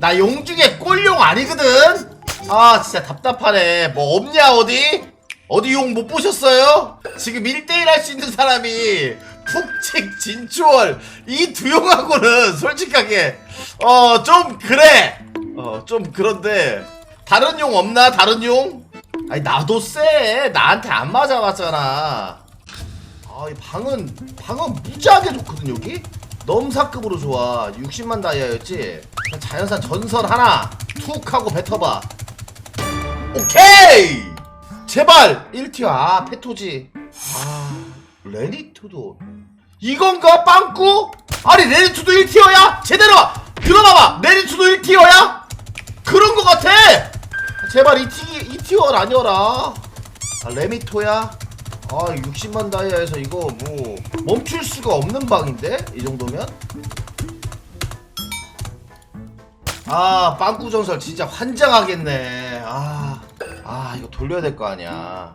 나 용 중에 꼴용 아니거든 아 진짜 답답하네 뭐 없냐 어디? 어디 용 못 보셨어요? 지금 1대1 할 수 있는 사람이 푹칙 진추월 이 두 용하고는 솔직하게 어 좀 그래 어 좀 그런데 다른 용 없나 다른 용? 아니 나도 쎄 나한테 안 맞아봤잖아 아, 이 방은 방은 무지하게 좋거든 여기. 넘사급으로 좋아. 60만 다이아였지. 자연산 전설 하나 툭 하고 뱉어봐. 오케이. 제발 1티어 아 페토지. 아 레니투도 이건가 빵꾸? 아니 레니투도 1티어야? 제대로 들어봐봐. 레니투도 1티어야? 그런 거 같아. 제발 2티 2티어 아니어라. 아, 레미토야? 아 60만 다이아에서 이거 뭐 멈출 수가 없는 방인데? 이 정도면? 아 빵꾸 전설 진짜 환장하겠네. 아, 아 이거 돌려야 될 거 아니야.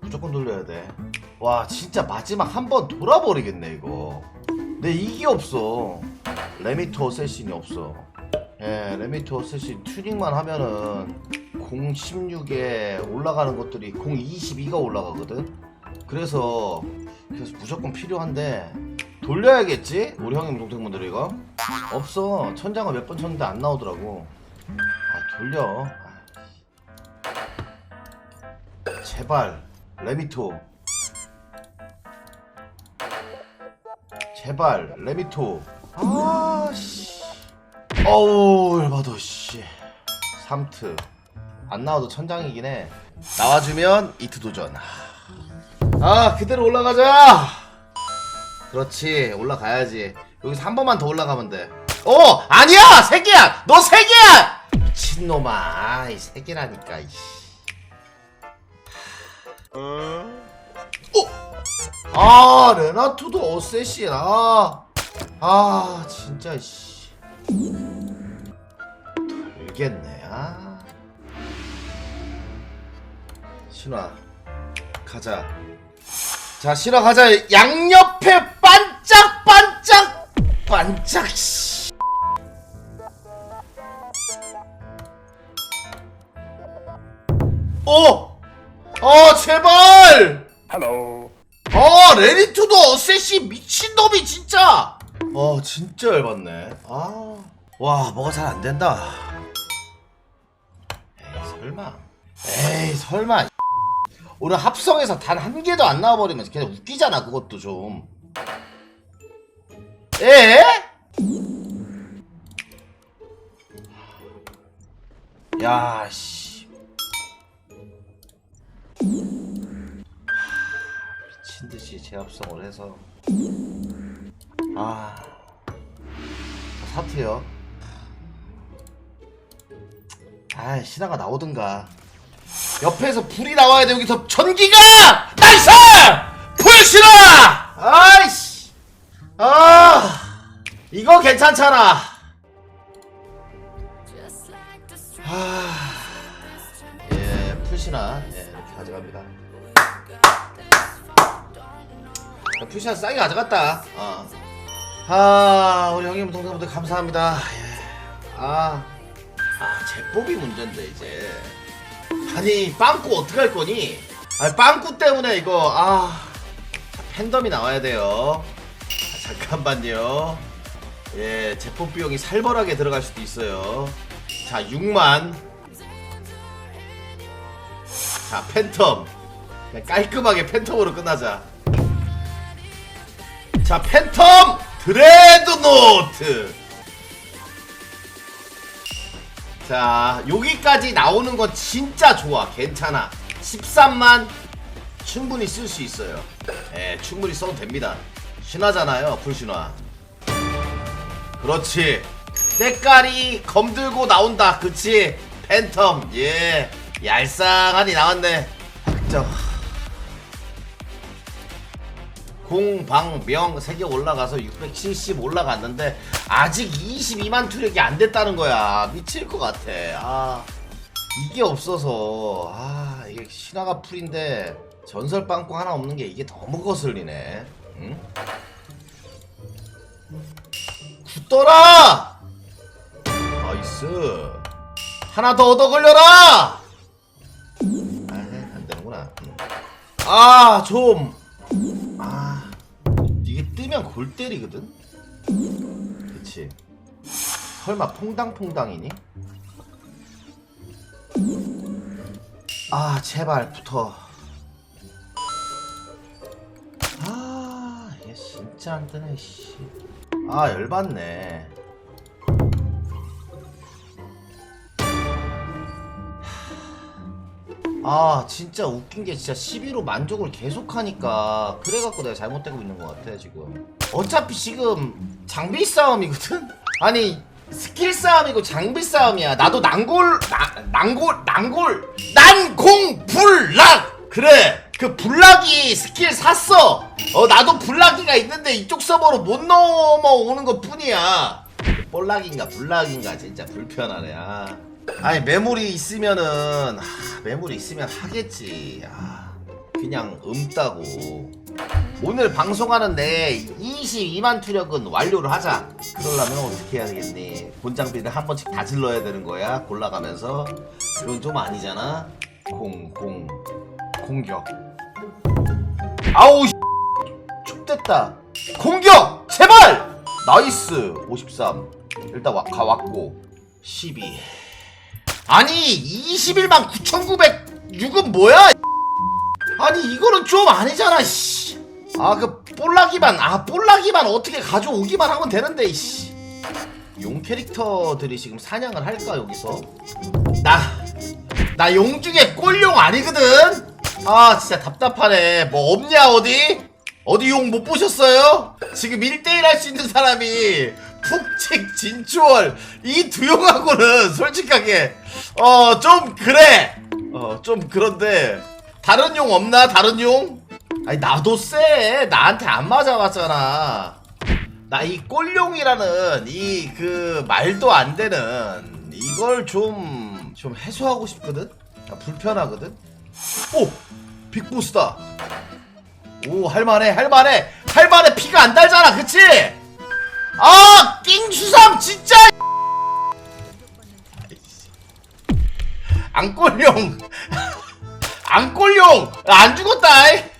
무조건 돌려야 돼와 진짜 마지막 한 번 돌아버리겠네 이거. 근데 이게 없어. 레미토 세신이 없어. 예 레미토 세신 튜닝만 하면은 016에 올라가는 것들이 022가 올라가거든 그래서 그래서 무조건 필요한데 돌려야겠지? 우리 형님 동생분들 이거? 없어. 천장을 몇 번 쳤는데 안 나오더라고. 아 돌려. 아, 제발. 레미토. 제발. 레미토. 아씨. 어우 열받아 씨. 3트. 안 나와도 천장이긴 해. 나와주면 이트 도전 아 그대로 올라가자 그렇지 올라가야지 여기서 한 번만 더 올라가면 돼 어! 아니야! 세 개야! 너 세 개야! 미친놈아 아이 세 개라니까 이씨 어? 아 레나토도 어쌔신 아, 아 진짜 씨 돌겠네 아 신화 가자 자 신화 가자 양옆에 반짝반짝 반짝 씨. 어! 어 제발! Hello. 어 레니투도 어쌔시 미친놈이 진짜 어 진짜 열받네 아와 뭐가 잘 안된다 에이 설마 에이 설마 오늘 합성해서 단 한 개도 안 나와버리면 그냥 웃기잖아 그것도 좀. 에? 야 씨. 미친 듯이 재합성을 해서. 아. 사트요. 아 신화가 나오든가 옆에서 불이 나와야 돼 여기서 전기가 나이스 불신화 아이씨 아 이거 괜찮잖아 아예 풀신화 예 이렇게 가져갑니다 야, 푸시한 싸게 가져갔다. 어. 아, 우리 형님 동생분들 감사합니다. 예. 아, 아, 제법이 문제인데 이제. 아니, 빵꾸 어떻게 할 거니? 아, 빵꾸 때문에 이거 아, 자, 팬덤이 나와야 돼요. 아, 잠깐만요. 예, 제법 비용이 살벌하게 들어갈 수도 있어요. 자, 6만. 자, 팬텀. 깔끔하게 팬텀으로 끝나자. 자 팬텀 드레드 노트 자 여기까지 나오는 건 진짜 좋아. 괜찮아. 13만 충분히 쓸 수 있어요. 예 충분히 써도 됩니다. 신화잖아요 풀신화. 그렇지. 때깔이 검들고 나온다. 그치? 팬텀. 예. 얄쌍하니 나왔네. 확정 공방명 3개 올라가서 670 올라갔는데 아직 22만 투력이 안 됐다는 거야. 미칠 것 같아. 아 이게 없어서. 아 이게 신화가 풀인데 전설 빵꾸 하나 없는 게 이게 너무 거슬리네. 응? 굳더라! 나이스. 하나 더 얻어 걸려라! 아, 안 되는구나. 음. 아좀. 아 뜨면 골 때리거든? 그치. 설마 퐁당퐁당이니? 아 제발 붙어. 아 이게 진짜 안 뜨네 씨아 열받네 아 진짜 웃긴 게 진짜 12로 만족을 계속하니까 그래갖고 내가 잘못되고 있는 것 같아 지금. 어차피 지금 장비 싸움이거든? 아니 스킬 싸움이고 장비 싸움이야. 나도 난골 나, 난골 난골 난공 불락! 그래 그 불락이 스킬 샀어. 어 나도 불락이가 있는데 이쪽 서버로 못 넘어오는 것 뿐이야. 볼락인가 불락인가 진짜 불편하네 아. 아니 메모리 있으면은 하, 메모리 있으면 하겠지. 아, 그냥 음따고. 오늘 방송하는데 22만 투력은 완료를 하자. 그러려면 어떻게 해야 되겠니? 본장비를 한 번씩 다 질러야 되는 거야 골라가면서. 그건 좀 아니잖아. 공공 공격. 아우 씨, 축됐다. 공격! 제발! 나이스! 53 일단 와, 가 왔고. 12 아니 21만 9,906은 뭐야? 아니 이거는 좀 아니잖아 씨. 아 그 볼라기만 아 볼라기만 어떻게 가져오기만 하면 되는데 씨. 용 캐릭터들이 지금 사냥을 할까 여기서? 나 나 용 중에 꼴용 아니거든? 아 진짜 답답하네. 뭐 없냐 어디? 어디 용 못 보셨어요? 지금 1대1 할 수 있는 사람이 푹칙 진추월 이 두 용하고는 솔직하게 어 좀 그래. 어 좀 그런데 다른 용 없나? 다른 용? 아니 나도 쎄. 나한테 안 맞아봤잖아. 나 이 꼴용이라는 이 그 말도 안 되는 이걸 좀 좀 해소하고 싶거든? 나 불편하거든? 오! 빅보스다. 오 할만해 할만해. 할만해. 피가 안 달잖아 그치? 아 낑수삼 진짜 안꼴용 안꼴용 안 죽었다 이.